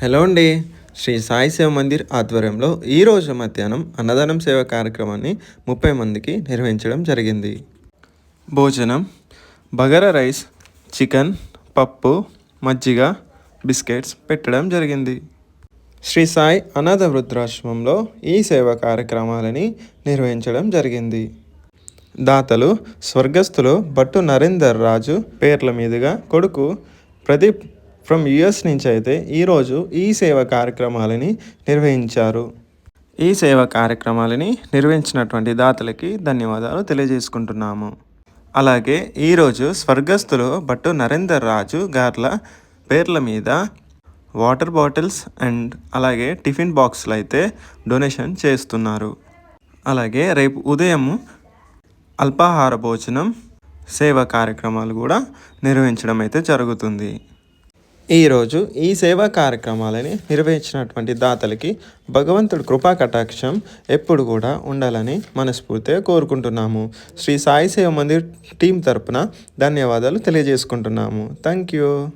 Hello అండి. శ్రీ సాయి శివ మందిర్ ఆధ్వర్యంలో ఈరోజు మధ్యాహ్నం అన్నదానం సేవ కార్యక్రమాన్ని ముప్పై మందికి నిర్వహించడం జరిగింది. భోజనం బగారా రైస్ చికెన్ పప్పు మజ్జిగ బిస్కెట్స్ పెట్టడం జరిగింది. శ్రీ సాయి అనాథ వృద్ధాశ్రమంలో ఈ సేవ కార్యక్రమాలని నిర్వహించడం జరిగింది. దాతలు స్వర్గస్థులు భట్టు నరేందర్ రాజు పేర్ల మీదుగా కొడుకు ప్రదీప్ ఫ్రమ్ యుఎస్ నుంచి అయితే ఈరోజు ఈ సేవ కార్యక్రమాలని నిర్వహించారు. ఈ సేవ కార్యక్రమాలని నిర్వహించినటువంటి దాతలకి ధన్యవాదాలు తెలియజేసుకుంటున్నాము. అలాగే ఈరోజు స్వర్గస్థులు భట్టు నరేందర్ రాజు గార్ల పేర్ల మీద వాటర్ బాటిల్స్ అండ్ అలాగే టిఫిన్ బాక్సులు అయితే డొనేషన్ చేస్తున్నారు. అలాగే రేపు ఉదయం అల్పాహార భోజనం సేవా కార్యక్రమాలు కూడా నిర్వహించడం అయితే జరుగుతుంది. ఈరోజు ఈ సేవా కార్యక్రమాలని నిర్వహించినటువంటి దాతలకి భగవంతుడి కృపా కటాక్షం ఎప్పుడు కూడా ఉండాలని మనస్ఫూర్తిగా కోరుకుంటున్నాము. శ్రీ సాయి సేవ మందిర్ టీం తరపున ధన్యవాదాలు తెలియజేసుకుంటున్నాము. Thank you